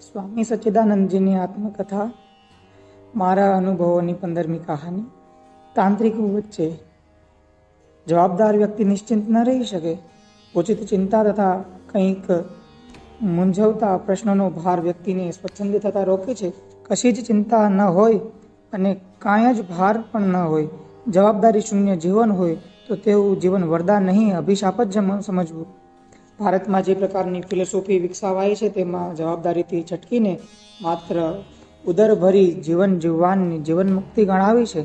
સ્વામી સચ્ચિદાનંદજીની આત્મકથા, મારા અનુભવોની પંદરમી કહાની, તાંત્રિક વચ્ચે જવાબદાર વ્યક્તિ નિશ્ચિંત ન રહી શકે. ઉચિત ચિંતા તથા કંઈક મૂંઝવતા પ્રશ્નોનો ભાર વ્યક્તિને સ્વચ્છંદ થતા રોકે છે. કશી જ ચિંતા ન હોય અને કાંઈ જ ભાર પણ ન હોય. જવાબદારી શૂન્ય જીવન હોય તો તેવું જીવન વરદાન નહીં, અભિશાપ જ સમજવું. ભારતમાં જે પ્રકારની ફિલોસોફી વિકસાવાઈ છે તેમાં જવાબદારીથી છટકીને માત્ર ઉદરભરી જીવન જીવવાની જીવન મુક્તિ ગણાવી છે,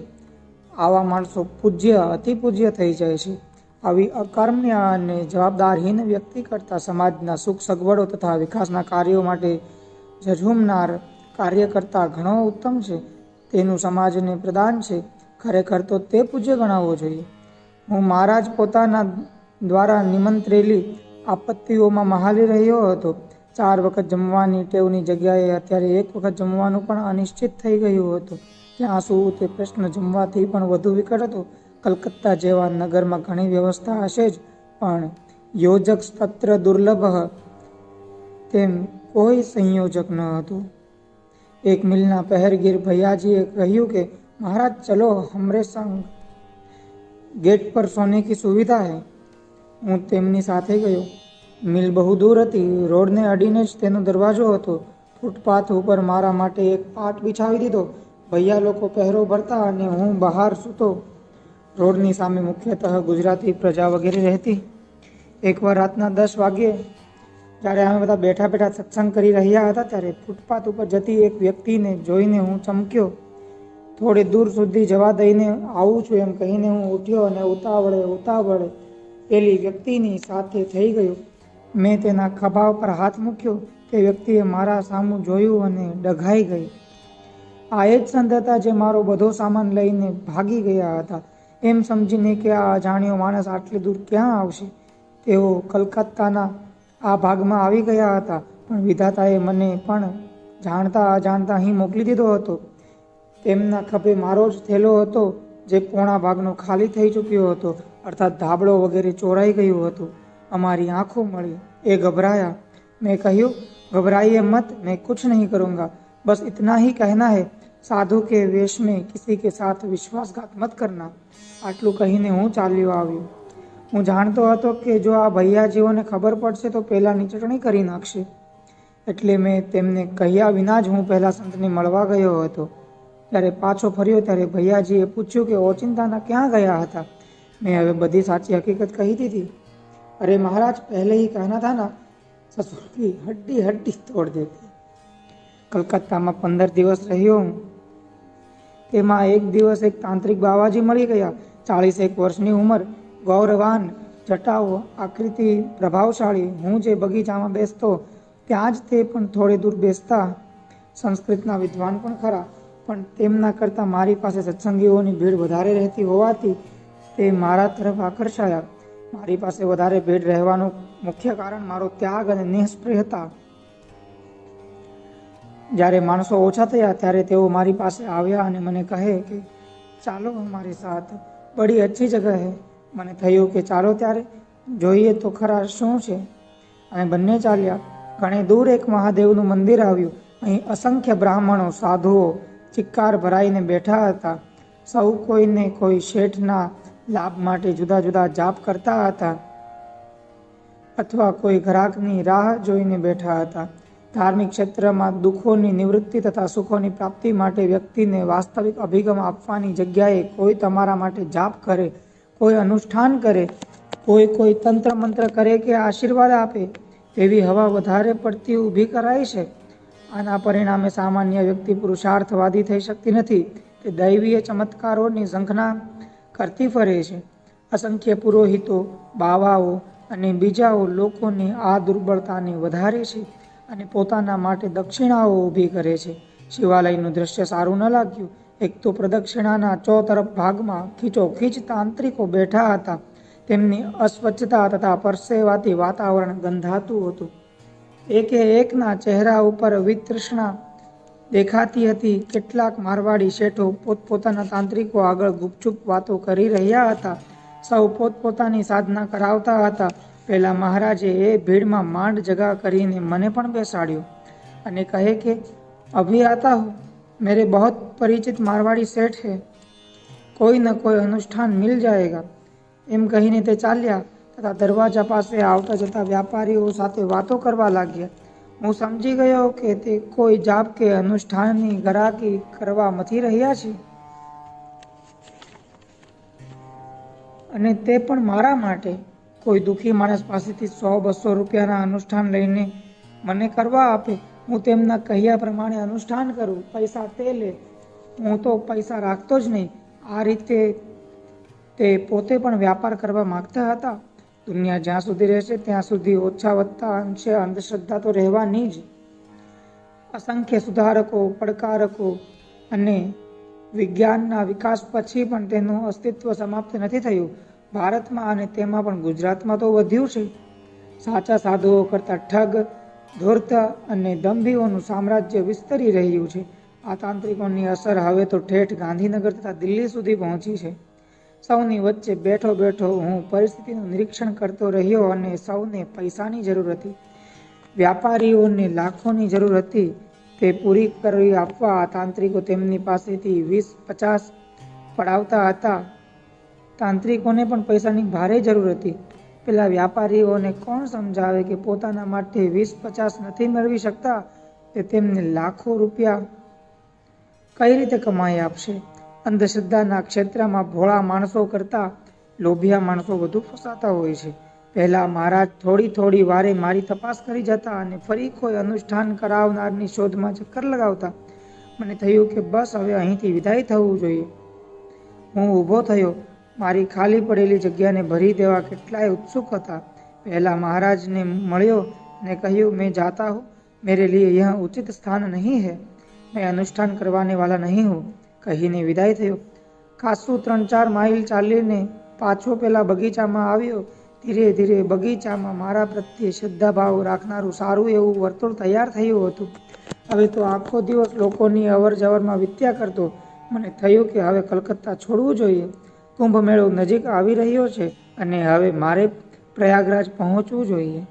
આવા માણસો પૂજ્ય અતિ પૂજ્ય થઈ જાય છે. આવી અકર્મ્ય અને જવાબદારહીન વ્યક્તિ કરતાં સમાજના સુખ સગવડો તથા વિકાસના કાર્યો માટે ઝઝુમનાર કાર્ય કરતાં ઘણો ઉત્તમ છે. તેનું સમાજને પ્રદાન છે. ખરેખર તો તે પૂજ્ય ગણાવવો જોઈએ. હું મારા જ પોતાના દ્વારા નિમંત્રેલી આપત્તિઓમાં મહાલી રહ્યો હતો. ચાર વખત જમવાની ટેવની જગ્યાએ અત્યારે એક વખત જમવાનું પણ અનિશ્ચિત થઈ ગયું હતું. ત્યાં શું તે પ્રશ્ન જમવાથી પણ વધુ વિકટ હતો. કલકત્તા જેવા નગરમાં ઘણી વ્યવસ્થા હશે જ, પણ યોજક તત્ર દુર્લભ તેમ કોઈ સંયોજક ન હતું. એક મિલના પહેરગીર ભૈયાજીએ કહ્યું કે, મહારાજ, ચલો હમરે સંગ ગેટ પર સોને કી સુવિધા હૈ. હું તેમની સાથે ગયો. મિલ બહુ દૂર હતી. રોડને અડીને જ તેનો દરવાજો હતો. ફૂટપાથ ઉપર મારા માટે એક પાટ બિછાવી દીધો. ભૈયા લોકો પહેરો ભરતા અને હું બહાર સૂતો. રોડની સામે મુખ્યતઃ ગુજરાતી પ્રજા વગેરે રહેતી. એકવાર રાતના દસ વાગ્યે, જ્યારે અમે બધા બેઠા બેઠા સત્સંગ કરી રહ્યા હતા, ત્યારે ફૂટપાથ ઉપર જતી એક વ્યક્તિને જોઈને હું ચમક્યો. થોડી દૂર સુધી જવા દઈને આવું છું એમ કહીને હું ઉઠ્યો અને ઉતાવળે ઉતાવળે પેલી વ્યક્તિની સાથે થઈ ગયો. મેં તેના ખભા પર હાથ મૂક્યો તે વ્યક્તિએ મારા સામું જોયું અને ડઘાઈ ગઈ. આ એ જ સંત હતા જે મારો બધો સામાન લઈને ભાગી ગયા હતા. એમ સમજીને કે આ અજાણ્યો માણસ આટલી દૂર ક્યાં આવશે? તેઓ કલકત્તાના આ ભાગમાં આવી ગયા હતા, પણ વિધાતાએ મને પણ જાણતા અજાણતા અહીં મોકલી દીધો હતો. તેમના ખભે મારો જ થેલો હતો, જે પોણા ભાગનો ખાલી થઈ ચૂક્યો હતો. અર્થાત ધાબળો વગેરે ચોરાઈ ગયું હતું અમારી આંખો મળી એ ગભરાયા મેં કહ્યું घबराइए मत मैं कुछ नहीं करूँगा बस इतना ही कहना है साधु के वेश में किसी के साथ विश्वासघात मत करना આટલું કહીને હું ચાલ્યો આવ્યો હું જાણતો હતો કે જો આ ભૈયાજીઓને ખબર પડશે તો પહેલાંની ચટણી કરી નાખશે એટલે મેં તેમને કહ્યા વિના જ હું પહેલાં સંતને મળવા ગયો હતો ત્યારે પાછો ફર્યો ત્યારે ભૈયાજીએ પૂછ્યું કે ઓચિંતાના ક્યાં ગયા હતા મેં હવે બધી સાચી હકીકત કહી દીધી અરે महाराज पहले ही कहना था ना ससुर की हड्डी हड्डी तोड़ देते કલકત્તામાં પંદર દિવસ રહ્યો હું તેમાં એક દિવસ એક તાંત્રિક બાવાજી મળી ગયા ચાળીસ એક વર્ષની ઉંમર ગૌરવાન જટાઓ આકૃતિ પ્રભાવશાળી હું જે બગીચામાં બેસતો ત્યાં જ તે પણ થોડી દૂર બેસતા સંસ્કૃતના વિદ્વાન પણ ખરા પણ તેમના કરતાં મારી પાસે સત્સંગીઓની ભીડ વધારે રહેતી હોવાથી તે મારા તરફ આકર્ષાયા. મારી પાસે વધારે ભેટ રહેવાનું મુખ્ય કારણ મારો ત્યાગ અને નિઃસ્પૃહતા જ્યારે માણસો ઓછા થયા ત્યારે તેઓ મારી પાસે આવ્યા અને મને કહે કે, ચાલો અમારી સાથ. બડી અચ્છી જગ્યા હે. મને થયું કે ચાલો ત્યારે જોઈએ તો ખરા શું છે. અને બંને ચાલ્યા. ઘણે દૂર એક મહાદેવનું મંદિર આવ્યું. અહીં અસંખ્ય બ્રાહ્મણો, સાધુઓ, ચિક્કાર ભરાઈને બેઠા હતા. સૌ કોઈને કોઈ શેઠના લાભ માટે જુદા જુદા જાપ કરતા હતા. અથવા કોઈ ગ્રાહકની રાહ જોઈને બેઠા હતા. ધાર્મિક ક્ષેત્રમાં દુઃખોની નિવૃત્તિ તથા સુખોની પ્રાપ્તિ માટે વ્યક્તિને વાસ્તવિક અભિગમ આપવાની જગ્યાએ કોઈ તમારા માટે જાપ કરે, કોઈ અનુષ્ઠાન કરે, કોઈ કોઈ તંત્ર મંત્ર કરે કે આશીર્વાદ આપે, તેવી હવા વધારે પડતી ઊભી કરાય છે. આના પરિણામે સામાન્ય વ્યક્તિ પુરુષાર્થવાદી થઈ શકતી નથી તે દૈવીય ચમત્કારોની ઝંખના કરતી ફરે છે. અસંખ્ય પુરોહિતો, બાવાઓ અને બીજાઓ લોકોની આ દુર્બળતાને વધારે છે અને પોતાના માટે દક્ષિણાઓ ઊભી કરે છે. શિવાલયનું દ્રશ્ય સારું ન લાગ્યું. એક તો પ્રદક્ષિણાના ચોતરફ ભાગમાં ખીચોખીચ તાંત્રિકો બેઠા હતા. તેમની અસ્વચ્છતા તથા પરસેવાથી વાતાવરણ ગંધાતું હતું. એકે એકના ચહેરા ઉપર વિતૃષ્ણા દેખાતી હતી. કેટલાક મારવાડી શેઠો પોતપોતાના તાંત્રિકો આગળ ગુપચુપ વાતો કરી રહ્યા હતા. સૌ પોતપોતાની સાધના કરાવતા હતા. પહેલાં મહારાજે એ ભીડમાં માંડ જગા કરીને મને પણ બેસાડ્યો અને કહે કે અભી આતા હો, મેરે બહોત પરિચિત મારવાડી શેઠ હે. કોઈ ન કોઈ અનુષ્ઠાન મિલ જાયગા. એમ કહીને તે ચાલ્યા તથા દરવાજા પાસે આવતા જતા વ્યાપારીઓ સાથે વાતો કરવા લાગ્યા. હું સમજી ગયો કે તે કોઈ જાપ કે અનુષ્ઠાનની ગરાકી કરવા મથી રહ્યા છે. અને તે પણ મારા માટે. કોઈ દુઃખી માણસ પાસેથી સો બસો રૂપિયાના અનુષ્ઠાન લઈને મને કરવા આપે. હું તેમના કહ્યા પ્રમાણે અનુષ્ઠાન કરું. પૈસા તે લે. હું તો પૈસા રાખતો જ નહીં. આ રીતે તે પોતે પણ વ્યાપાર કરવા માગતા હતા. દુનિયા જ્યાં સુધી રહેશે, ત્યાં સુધી ઓછા વધતા અંશે અંધશ્રદ્ધા તો રહેવાની જ. અસંખ્ય સુધારકો, પડકારકો અને વિજ્ઞાનના વિકાસ પછી પણ તેનું અસ્તિત્વ સમાપ્ત નથી થયું. ભારતમાં અને તેમાં પણ ગુજરાતમાં તો વધ્યું છે. સાચા સાધુઓ કરતાં ઠગ, ધૂર્ત અને દંભીઓનું સામ્રાજ્ય વિસ્તરી રહ્યું છે. આ તાંત્રિકોની અસર હવે તો ઠેઠ ગાંધીનગર તથા દિલ્હી સુધી પહોંચી છે. સૌની વચ્ચે બેઠો બેઠો હું પરિસ્થિતિનું નિરીક્ષણ કરતો રહ્યો અને સૌને પૈસાની જરૂર હતી. વ્યાપારીઓને લાખોની જરૂર હતી. તે પૂરી કરી આપવા તાંત્રિકો તેમની પાસેથી વીસ, પચાસ પડાવતા હતા. તાંત્રિકોને પણ પૈસાની ભારે જરૂર હતી. પેલા વ્યાપારીઓને કોણ સમજાવે કે પોતાના માટે વીસ, પચાસ નથી મેળવી શકતા? તે તેમને લાખો રૂપિયા કઈ રીતે કમાઈ આપશે? અંધશ્રદ્ધાના ક્ષેત્રમાં ભોળા માણસો કરતાં લોભિયા માણસો વધુ ફસાતા હોય છે. પહેલાં મહારાજ થોડી થોડી વારે મારી તપાસ કરી જતા અને ફરી કોઈ અનુષ્ઠાન કરાવનારની શોધમાં ચક્કર લગાવતા. મને થયું કે બસ હવે અહીંથી વિદાય થવું જોઈએ. હું ઊભો થયો. મારી ખાલી પડેલી જગ્યાને ભરી દેવા કેટલાય ઉત્સુક હતા. પહેલાં મહારાજને મળ્યો અને કહ્યું, મેં જાતા હું. મેરે લીએ અહીંયા ઉચિત સ્થાન નહીં હે. મેં અનુષ્ઠાન કરવાને વાલા નહીં હું. કહીને વિદાય થયો. કાસુ ત્રણ ચાર માઇલ ચાલીને પાછો પેલા બગીચામાં આવ્યો. ધીરે ધીરે બગીચામાં મારા પ્રત્યે શ્રદ્ધાભાવ રાખનારું સારું એવું વર્તુળ તૈયાર થયું હતું. હવે તો આખો દિવસ લોકોની અવર જવરમાં વિત્યા કરતો. મને થયું કે હવે કલકત્તા છોડવું જોઈએ. કુંભ મેળો નજીક આવી રહ્યો છે અને હવે મારે પ્રયાગરાજ પહોંચવું જોઈએ.